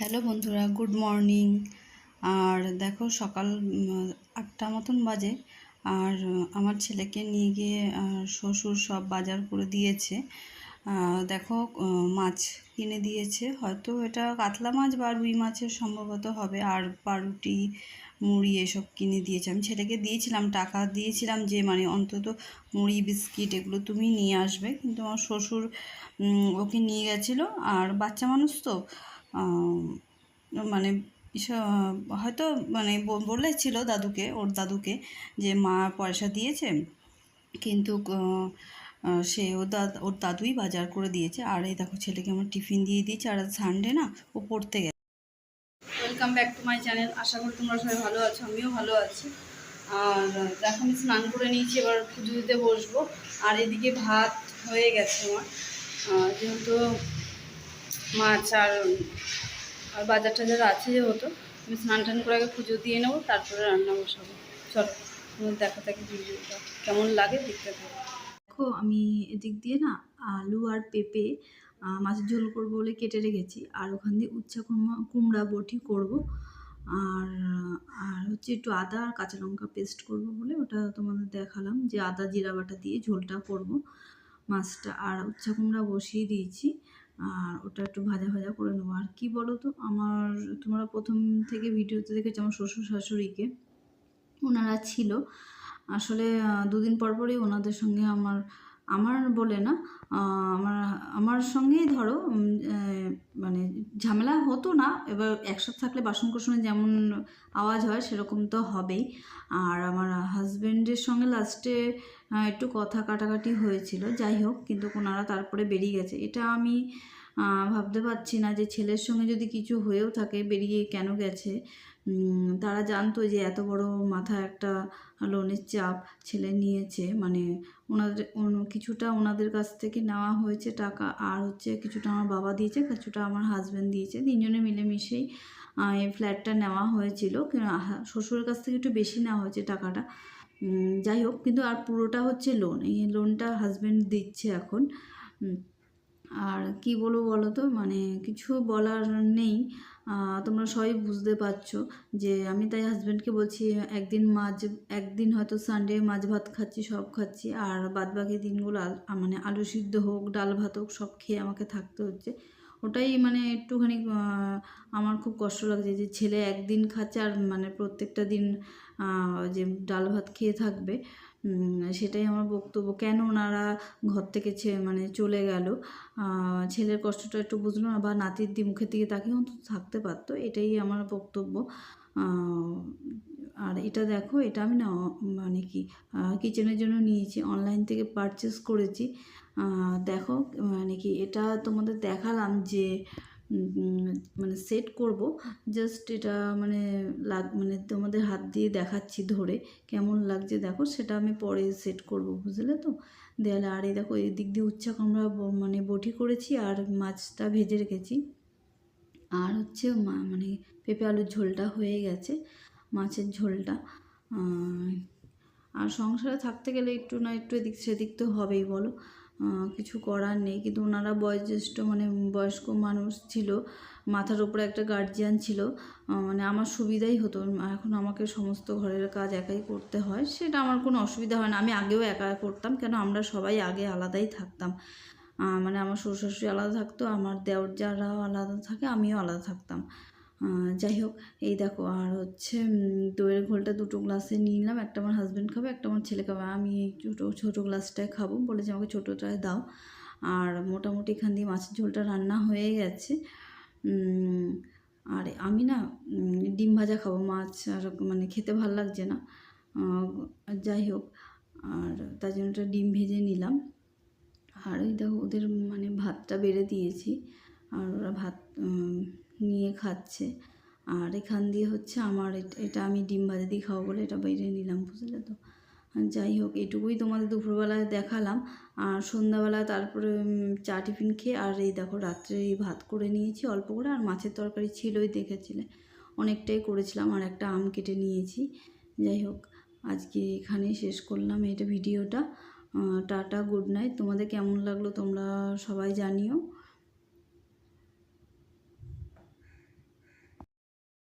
Hello বন্ধুরা, good morning. আর দেখো সকাল আটটা মতন বাজে। আর আমার ছেলেকে নিয়ে গিয়ে শ্বশুর সব বাজার করে দিয়েছে। দেখো মাছ কিনে দিয়েছে। হয়তো এটা কাতলা মাছ বা রুই মাছের সম্ভবত হবে। আর পাউরুটি মুড়ি এসব কিনে দিয়েছে। আমি ছেলেকে দিয়েছিলাম, টাকা দিয়েছিলাম যে মানে অন্তত মুড়ি, বিস্কিট এগুলো তুমি নিয়ে আসবে। কিন্তু আমার শ্বশুর ওকে নিয়ে গেছিল। আর বাচ্চা মানুষ তো মানে হয়তো মানে বলেছিল দাদুকে, ওর দাদুকে যে মা পয়সা দিয়েছে, কিন্তু সে ওর দাদ ওর দাদুই বাজার করে দিয়েছে। আর এই দেখো ছেলেকে আমার টিফিন দিয়ে দিয়েছে, আর সানডে না ও পড়তে গেছে। Welcome back to my channel আশা করি তোমরা সবাই ভালো আছো, আমিও ভালো আছি। আর দেখো আমি স্নান করে নিয়েছি, এবার পুজো দিতে বসবো। আর এদিকে ভাত হয়ে গেছে আমার। যেহেতু মাছ আর আর বাজার টাজার আছে যেহেতু আমি স্নান টান করে আগে পুজো দিয়ে নেব, তারপরে রান্না বসাবো। চলো দেখা থাকে ভিডিওটা। কেমন লাগে দেখতে থাকো। দেখো, আমি এদিক দিয়ে না আলু আর পেঁপে মাছের ঝোল করব বলে কেটে রেখেছি। আর ওখান দিয়ে উচ্ছা কুমড়া কুমড়া বটি করব। আর আর হচ্ছে একটু আদা আর কাঁচা লঙ্কা পেস্ট করব বলে ওটা তোমাদের দেখালাম। যে আদা, জিরা বাটা দিয়ে ঝোলটা করব। মাছটা আর উচ্ছা কুমড়া বসিয়ে দিয়েছি। আর ওটা একটু ভাজা ভাজা করে নেব। আর কি বলো তো আমার তোমরা প্রথম থেকে ভিডিওতে দেখেছ আমার শ্বশুর শাশুড়িকে, ওনারা ছিল। আসলে দুদিন পর পরই ওনাদের সঙ্গে আমার আমার বলে না আমার আমার সঙ্গেই ধরো মানে ঝামেলা হতো না। এবার একসাথে থাকলে বাসন কোসনে যেমন আওয়াজ হয়, সেরকম তো হবেই। আর আমার হাজব্যান্ডের সঙ্গে লাস্টে একটু কথা কাটাকাটি হয়েছিল, যাই হোক, কিন্তু ওনারা তারপরে বেরিয়ে গেছে। এটা আমি ভাবতে পারছি না যে ছেলের সঙ্গে যদি কিছু হয়েও থাকে, বেরিয়ে কেন গেছে? তারা জানতো যে এত বড় মাথা একটা লোনের চাপ ছেলে নিয়েছে। মানে ওনাদের কিছুটা ওনাদের কাছ থেকে নেওয়া হয়েছে টাকা, আর হচ্ছে কিছুটা আমার বাবা দিয়েছে, কিছুটা আমার হাজব্যান্ড দিয়েছে। তিনজনে মিলেমিশেই এই ফ্ল্যাটটা নেওয়া হয়েছিল। শ্বশুরের কাছ থেকে একটু বেশি নেওয়া হয়েছে টাকাটা। যাই হোক, কিন্তু আর পুরোটা হচ্ছে লোন এই লোনটা হাজব্যান্ড দিচ্ছে এখন। আর কি বলব বলো তো মানে কিছু বলার নেই। তোমরা সবাই বুঝতে পারছ যে আমি তাই হাজব্যান্ডকে বলছি, একদিন মাছ, একদিন হয়তো সানডে মাছ ভাত খাচ্ছি, সব খাচ্ছি। আর বাদবাকি দিনগুলো মানে আলু সিদ্ধ হোক, ডাল ভাত হোক, সব খেয়ে আমাকে থাকতে হচ্ছে। ওটাই মানে একটুখানি আমার খুব কষ্ট লাগছে যে ছেলে একদিন খাচ্ছে আর মানে প্রত্যেকটা দিন যে ডাল ভাত খেয়ে থাকবে। সেটাই আমার বক্তব্য। কেন ওনারা ঘর থেকে মানে চলে গেল? ছেলের কষ্টটা একটু বুঝলো না বা নাতির দি মুখের দিকে তাকিয়ে অন্তত থাকতে পারতো, এটাই আমার বক্তব্য। আর এটা দেখো, এটা আমি না মানে কি কিচেনের জন্য নিয়েছি অনলাইন থেকে পারচেস করেছি। দেখো মানে কি, এটা তোমাদের দেখালাম যে মানে সেট করব। জাস্ট এটা মানে লাগ মানে তোমাদের হাত দিয়ে দেখাচ্ছি ধরে। কেমন লাগছে দেখো, সেটা আমি পরে সেট করব, বুঝলে তো? দেয়ালে আর এই দেখো এই দিক দিয়ে উচ্চা আমরা মানে বটি করেছি আর মাছটা ভেজে রেখেছি। আর হচ্ছে মানে পেঁপে আলুর ঝোলটা হয়ে গেছে, মাছের ঝোলটা। আর সংসারে থাকতে গেলে একটু না একটু এদিক সেদিক তো হবেই, বলো? কিছু করার নেই। কিন্তু ওনারা বয়োজ্যেষ্ঠ মানে বয়স্ক মানুষ ছিল, মাথার ওপরে একটা গার্জিয়ান ছিল মানে আমার সুবিধাই হতো। এখন আমাকে সমস্ত ঘরের কাজ একাই করতে হয়, সেটা আমার কোনো অসুবিধা হয় না। আমি আগেও একা করতাম, কেন আমরা সবাই আগে আলাদাই থাকতাম। মানে আমার শ্বশুর শাশুড়ি আলাদা থাকতো, আমার দেওর যারাও আলাদা থাকে, আমিও আলাদা থাকতাম। যাই হোক, এই দেখো, আর হচ্ছে দইয়ের ঘোলটা দুটো গ্লাসে নিয়ে নিলাম। একটা আমার হাজব্যান্ড খাবে, একটা আমার ছেলে খাবে। আমি এই ছোটো ছোটো গ্লাসটায় খাব। বলেছে আমাকে ছোটোটায় দাও। আর মোটামুটি এখান দিয়ে মাছের ঝোলটা রান্না হয়ে গেছে। আর আমি না ডিম ভাজা খাব। মাছ আর মানে খেতে ভালো লাগছে না। যাই হোক, আর তার জন্য একটা ডিম ভেজে নিলাম। আর এই দেখো, ওদের মানে ভাতটা বেড়ে দিয়েছি। আর ওরা ভাত নিয়ে খাচ্ছে। আর এখান দিয়ে হচ্ছে আমার এট- আমি ডিম ভাজা দিয়ে খাব বলে এটা বাইরে নিলাম বুঝলে তো। যাই হোক, এটুকুই তোমাদের দুপুরবেলায় দেখালাম। আর সন্ধ্যাবেলা তারপরে চা টিফিন খেয়ে, আর এই দেখো রাত্রে এই ভাত করে নিয়েছি অল্প করে, আর মাছের তরকারি ছিলই দেখেছিলে। অনেকটাই করেছিলাম, আর একটা আম কেটে নিয়েছি। যাই হোক, আজকে এখানেই শেষ করলাম এটা ভিডিওটা। Tata, good night. তোমাদের কেমন লাগল তোমরা সবাই জানিও।